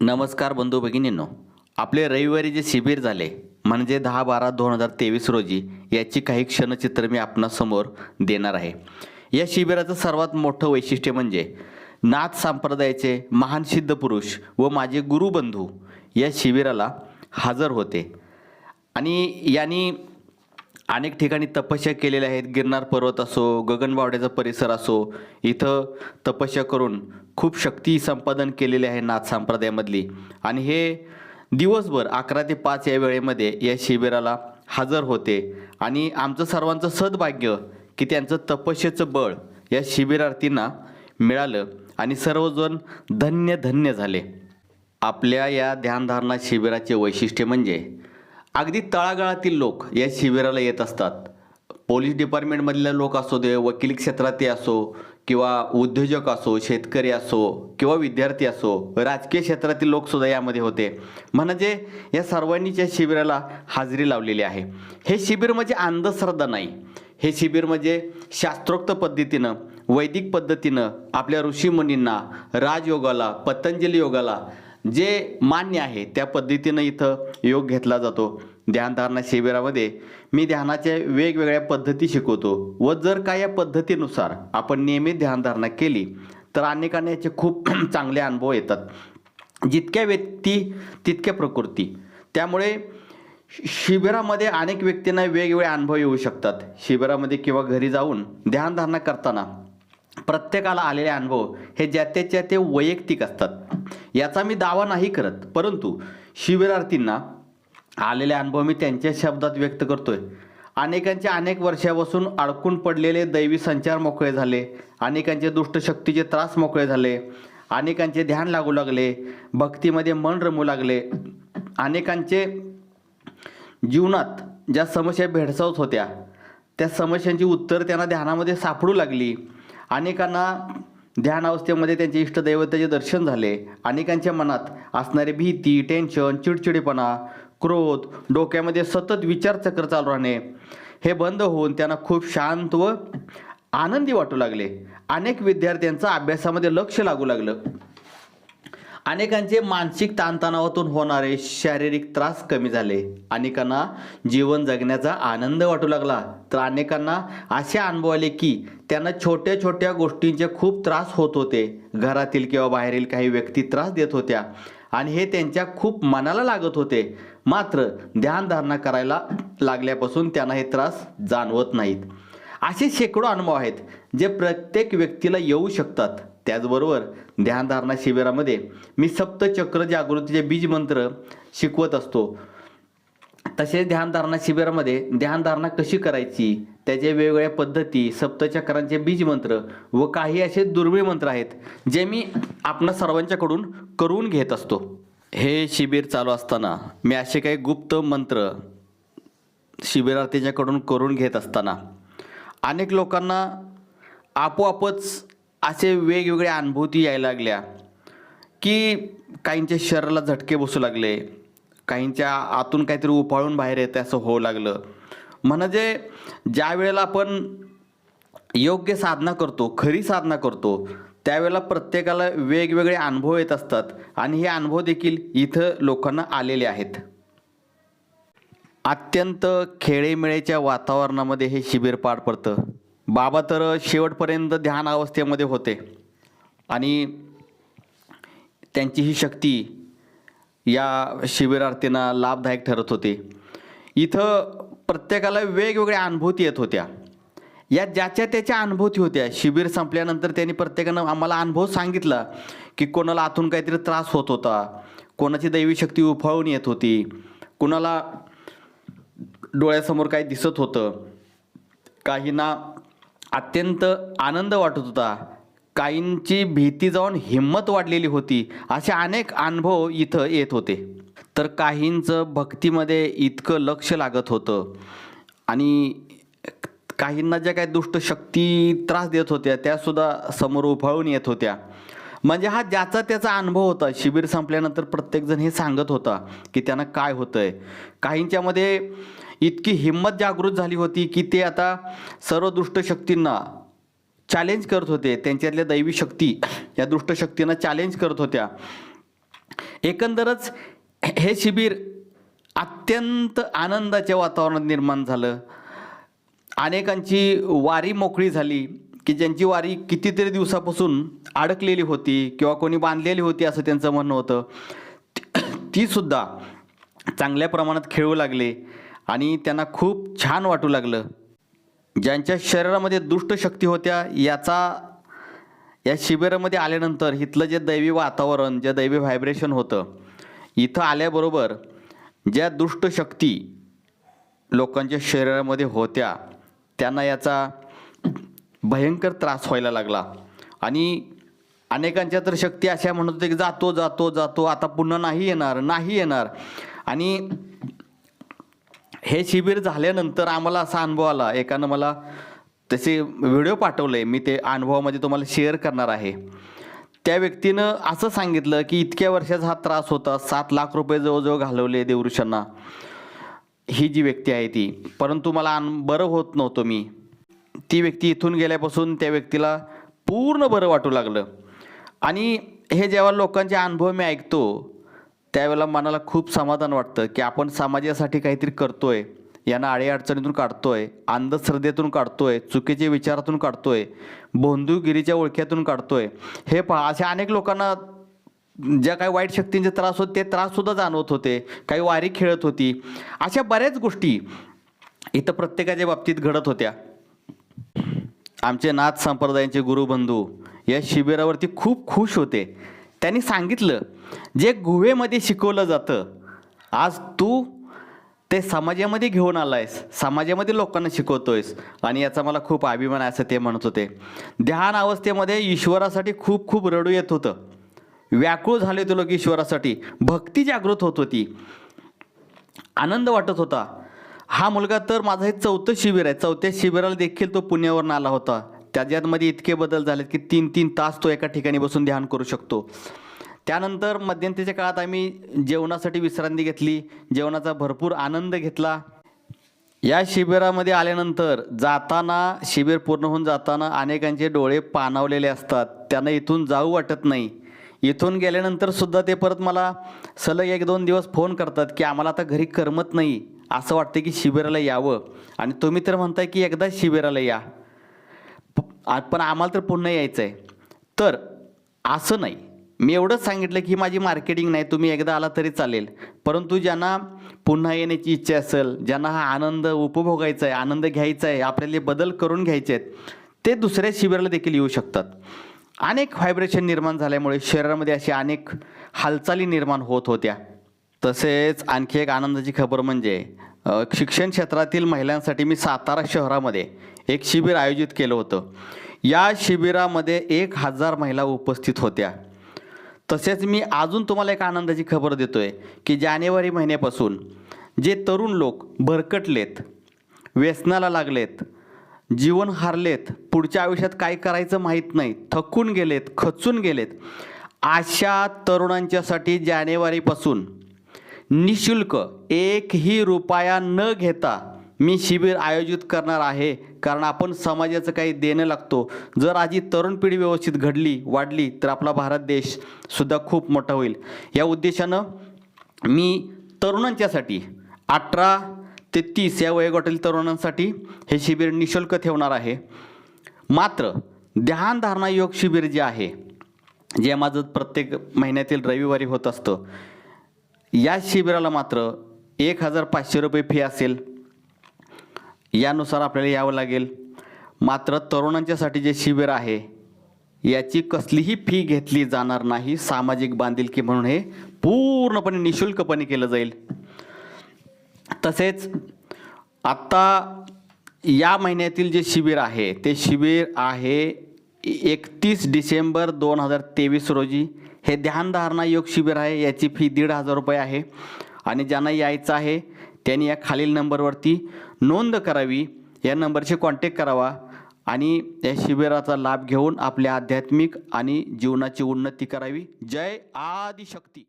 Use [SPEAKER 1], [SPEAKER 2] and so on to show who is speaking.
[SPEAKER 1] नमस्कार बंधू भगिनींनो. आपले रविवारी जे शिबिर झाले म्हणजे दहा बारा दोन हजार तेवीस रोजी याची काही क्षणचित्र मी आपणासमोर देणार आहे. या शिबिराचं सर्वात मोठं वैशिष्ट्य म्हणजे नाथ संप्रदायाचे महान सिद्ध पुरुष व माझे गुरुबंधू या शिबिराला हजर होते. आणि यांनी अनेक ठिकाणी तपस्या केलेल्या आहेत. गिरनार पर्वत असो गगनबावड्याचा परिसर असो इथं तपस्या करून खूप शक्ती संपादन केलेले आहे नाथ संप्रदायामधली. आणि हे दिवसभर अकरा ते पाच या वेळेमध्ये या शिबिराला हजर होते. आणि आमचं सर्वांचं सद्भाग्य की त्यांचं तपस्येचं बळ या शिबिरार्थींना मिळालं आणि सर्वजण धन्य धन्य झाले. आपल्या या ध्यानधारणा शिबिराचे वैशिष्ट्य म्हणजे अगदी तळागाळातील लोक या शिबिराला येत असतात. पोलीस डिपार्टमेंटमधले लोक असू दे वकील क्षेत्रातले असो किंवा उद्योजक असो शेतकरी असो किंवा विद्यार्थी असो राजकीय क्षेत्रातील लोकसुद्धा यामध्ये होते. म्हणजे या सर्वांनीच या शिबिराला हाजरी लावलेली आहे. हे शिबिर म्हणजे अंधश्रद्धा नाही. हे शिबिर म्हणजे शास्त्रोक्त पद्धतीनं वैदिक पद्धतीनं आपल्या ऋषीमुनींना राजयोगाला पतंजली योगाला जे मान्य आहे त्या पद्धतीनं इथं योग घेतला जातो. ध्यानधारणा शिबिरामध्ये मी ध्यानाच्या वेगवेगळ्या पद्धती शिकवतो व जर का या पद्धतीनुसार आपण नियमित ध्यानधारणा केली तर अनेकांना याचे खूप चांगले अनुभव येतात. जितक्या व्यक्ती तितक्या प्रकृती. त्यामुळे शिबिरामध्ये अनेक व्यक्तींना वेगवेगळे अनुभव येऊ शकतात. शिबिरामध्ये किंवा घरी जाऊन ध्यानधारणा करताना प्रत्येकाला आलेले अनुभव हे ज्याच्या ते वैयक्तिक असतात. याचा मी दावा नाही करत परंतु शिबिरार्थींना आलेले अनुभव मी त्यांच्या शब्दात व्यक्त करतोय. अनेकांचे अनेक वर्षापासून अडकून पडलेले दैवी संचार मोकळे झाले अनेकांचे दुष्टशक्तीचे त्रास मोकळे झाले अनेकांचे ध्यान लागू लागले भक्तीमध्ये मन रमू लागले अनेकांचे जीवनात ज्या समस्या भेडसावत होत्या त्या समस्यांची उत्तर त्यांना ध्यानामध्ये सापडू लागली. अनेकांना ध्यान अवस्थेमध्ये त्यांचे इष्टदैवताचे दर्शन झाले. अनेकांच्या मनात असणारी भीती टेन्शन चिडचिडेपणा क्रोध डोक्यामध्ये सतत विचारचक्र चालू राहणे हे बंद होऊन त्यांना खूप शांत व आनंदी वाटू लागले. अनेक विद्यार्थ्यांचं अभ्यासामध्ये लक्ष लागू लागलं. अनेकांचे मानसिक ताणतणावातून होणारे शारीरिक त्रास कमी झाले. अनेकांना जीवन जगण्याचा आनंद वाटू लागला. तर अनेकांना असे अनुभव आले की त्यांना छोट्या छोट्या गोष्टींचे खूप त्रास होत होते. घरातील किंवा बाहेरील काही व्यक्ती त्रास देत होत्या आणि हे त्यांच्या खूप मनाला लागत होते. मात्र ध्यानधारणा करायला लागल्यापासून त्यांना हे त्रास जाणवत नाहीत. असे शेकडो अनुभव आहेत जे प्रत्येक व्यक्तीला येऊ शकतात. त्याचबरोबर ध्यानधारणा शिबिरामध्ये मी सप्तचक्र जागृतीचे बीज मंत्र शिकवत असतो. तसेच ध्यानधारणा शिबिरामध्ये ध्यानधारणा कशी करायची त्याच्या वेगवेगळ्या पद्धती सप्तचक्रांचे बीज मंत्र व काही असे दुर्मिळ मंत्र आहेत जे मी आपणा सर्वांच्याकडून करून घेत असतो. हे शिबिर चालू असताना मी असे काही गुप्त मंत्र शिबिरार्थीच्याकडून करून घेत असताना अनेक लोकांना आपोआपच असे वेगवेगळ्या अनुभूती यायला लागल्या की काहींच्या शरीराला झटके बसू लागले काहींच्या आतून काहीतरी उफाळून बाहेर येते असं होऊ लागलं. म्हणजे ज्या वेळेला आपण योग्य साधना करतो खरी साधना करतो त्यावेळेला प्रत्येकाला वेगवेगळे अनुभव येत असतात आणि हे अनुभव देखील इथं लोकांना आलेले आहेत. अत्यंत खेळेमेळेच्या वातावरणामध्ये हे शिबिर पार पडतं. बाबा तर शेवटपर्यंत ध्यान अवस्थेमध्ये होते. आणि त्यांची ही शक्ती या शिबिरार्थींना लाभदायक ठरत होती. इथं प्रत्येकाला वेगवेगळ्या अनुभूती येत होत्या. या ज्याच्या त्याच्या अनुभूती होत्या. शिबिर संपल्यानंतर त्यांनी प्रत्येकानं आम्हाला अनुभव सांगितला की कोणाला आतून काहीतरी त्रास होत होता. कोणाची दैवी शक्ती उफाळून येत होती. कोणाला डोळ्यासमोर काही दिसत होतं. काहींना अत्यंत आनंद वाटत होता. काहींची भीती जाऊन हिंमत वाढलेली होती असे अनेक अनुभव इथं येत होते. तर काहींचं भक्तीमध्ये इतकं लक्ष लागत होतं. आणि काहींना ज्या काही दुष्ट शक्ती त्रास देत होत्या त्यासुद्धा समोर उफाळून येत होत्या. म्हणजे हा ज्याचा त्याचा अनुभव होता शिबिर संपल्यानंतर प्रत्येकजण हे सांगत होता की त्यांना काय होतं आहे काहींच्यामध्ये इतकी हिंमत जागृत झाली होती की ते आता सर्व दुष्ट शक्तींना चॅलेंज करत होते. त्यांच्यातल्या दैवी शक्ती या दुष्ट शक्तींना चॅलेंज करत होत्या. एकंदरच हे शिबिर अत्यंत आनंदाच्या वातावरणात निर्माण झालं. अनेकांची वारी मोकळी झाली की ज्यांची वारी कितीतरी दिवसापासून अडकलेली होती किंवा कोणी बांधलेली होती असं त्यांचं म्हणणं होतं. तीसुद्धा चांगल्या प्रमाणात खेळू लागले. आणि त्यांना खूप छान वाटू लागलं. ज्यांच्या शरीरामध्ये दुष्ट शक्ती होत्या याचा या शिबिरामध्ये आल्यानंतर इथलं जे दैवी वातावरण जे दैवी व्हायब्रेशन होतं इथं आल्याबरोबर ज्या दुष्ट शक्ती लोकांच्या शरीरामध्ये होत्या त्यांना याचा भयंकर त्रास व्हायला लागला. आणि अनेकांच्या तर शक्ती अशा म्हणत होते की जातो जातो जातो आता पुन्हा नाही येणार नाही येणार. आणि हे शिबिर झाल्यानंतर आम्हाला असा अनुभव आला. एकानं मला तसे व्हिडिओ पाठवले. मी ते अनुभवामध्ये तुम्हाला शेअर करणार आहे. त्या व्यक्तीनं असं सांगितलं की इतक्या वर्षाचा हा त्रास होता. सात लाख रुपये जवळजवळ घालवले देवऋषांना. ही जी व्यक्ती आहे ती. परंतु मला अन बरं होत नव्हतं मी. ती व्यक्ती इथून गेल्यापासून त्या व्यक्तीला पूर्ण बरं वाटू लागलं. आणि हे जेव्हा लोकांचे अनुभव मी ऐकतो त्यावेळेला मनाला खूप समाधान वाटतं की आपण समाजासाठी काहीतरी करतो आहे यांना आडी काढतो आहे अंधश्रद्धेतून काढतो आहे चुकीच्या विचारातून काढतो आहे बोंधूगिरीच्या ओळख्यातून काढतो आहे हे पहा अशा अनेक लोकांना ज्या काही वाईट शक्तींचे त्रास होते ते त्राससुद्धा जाणवत होते. काही वारी खेळत होती. अशा बऱ्याच गोष्टी इथं प्रत्येकाच्या बाबतीत घडत होत्या. आमचे नाथ संप्रदायांचे गुरुबंधू या शिबिरावरती खूप खुश होते. त्यांनी सांगितलं जे गुहेमध्ये शिकवलं जातं आज तू ते समाजामध्ये घेऊन आला आहेस समाजामध्ये लोकांना शिकवतोयस आणि याचा मला खूप अभिमान आहे असं ते म्हणत होते. ध्यान अवस्थेमध्ये ईश्वरासाठी खूप खूप रडू येत होतं. व्याकुळ झाले होते लोक ईश्वरासाठी. भक्ती जागृत होत होती. आनंद वाटत होता. हा मुलगा तर माझं हे चौथं शिबिर आहे. चौथ्या शिबिराला देखील तो पुण्यावरून आला होता. त्याच्यामध्ये इतके बदल झालेत की तीन तीन तास तो एका ठिकाणी बसून ध्यान करू शकतो. त्यानंतर मध्यंतरीच्या काळात आम्ही जेवणासाठी विश्रांती घेतली जेवणाचा भरपूर आनंद घेतला. या शिबिरामध्ये आल्यानंतर जाताना शिबिर पूर्ण होऊन जाताना अनेकांचे डोळे पाणावलेले असतात. त्यांना इथून जाऊ वाटत नाही. इथून गेल्यानंतर सुद्धा ते परत मला सलग एक दोन दिवस फोन करतात की आम्हाला आता घरी करमत नाही. असं वाटतं की शिबिराला यावं. आणि तुम्ही तर म्हणताय की एकदा शिबिराला या. आ- पण आम्हाला तर पुन्हा यायचं आहे तर असं नाही. मी एवढंच सांगितलं की माझी मार्केटिंग नाही तुम्ही एकदा आला तरी चालेल. परंतु ज्यांना पुन्हा येण्याची इच्छा असेल ज्यांना हा आनंद उपभोगायचा आहे आनंद घ्यायचा आहे आपल्याला बदल करून घ्यायचे आहेत ते दुसऱ्या शिबिराला देखील येऊ शकतात. अनेक व्हायब्रेशन निर्माण झाल्यामुळे शरीरामध्ये अशी अनेक हालचाली निर्माण होत होत्या. तसेच आणखी एक आनंदाची खबर म्हणजे शिक्षण क्षेत्रातील महिलांसाठी मी सातारा शहरामध्ये एक शिबिर आयोजित केलं होतं. या शिबिरामध्ये एक हजार महिला उपस्थित होत्या. तसेच मी अजून तुम्हाला एक आनंदाची खबर देतो आहे की जानेवारी महिन्यापासून जे तरुण लोक भरकटलेत व्यसनाला लागलेत जीवन हारलेत पुढच्या आयुष्यात काय करायचं माहीत नाही थकून गेलेत खचून गेलेत अशा तरुणांच्यासाठी जानेवारीपासून निशुल्क एकही रुपया न घेता मी शिबिर आयोजित करणार आहे कारण आपण समाजाचं काही देणं लागतो. जर आजी तरुण पिढी व्यवस्थित घडली वाढली तर आपला भारत देश सुद्धा खूप मोठा होईल. या उद्देशानं मी तरुणांच्यासाठी अठरा ते तीस या वयोगटातील तरुणांसाठी हे शिबिर निशुल्क ठेवणार आहे. मात्र ध्यानधारणा योग शिबिर जे आहे जे माझं प्रत्येक महिन्यातील रविवारी होत असतं या शिबिराला मात्र एक हजार पाचशे रुपये फी असेल. यानुसार आपल्याला यावं लागेल. मात्र तरुणांच्यासाठी जे शिबिर आहे याची कसलीही फी घेतली जाणार नाही. सामाजिक बांधिलकी म्हणून हे पूर्णपणे निशुल्कपणे केलं जाईल. तसेच आत्ता या महिन्यातील जे शिबिर आहे ते शिबिर आहे एकतीस डिसेंबर दोन हजार तेवीस रोजी. हे ध्यानधारणा योग शिबिर आहे याची फी दीड हजार रुपये आहे. आणि ज्यांना यायचं आहे त्यांनी या खालील नंबरवरती नोंद करावी. या नंबरशी कॉन्टॅक्ट करावा आणि या शिबिराचा लाभ घेऊन आपल्या आध्यात्मिक आणि जीवनाची उन्नती करावी. जय आदिशक्ती.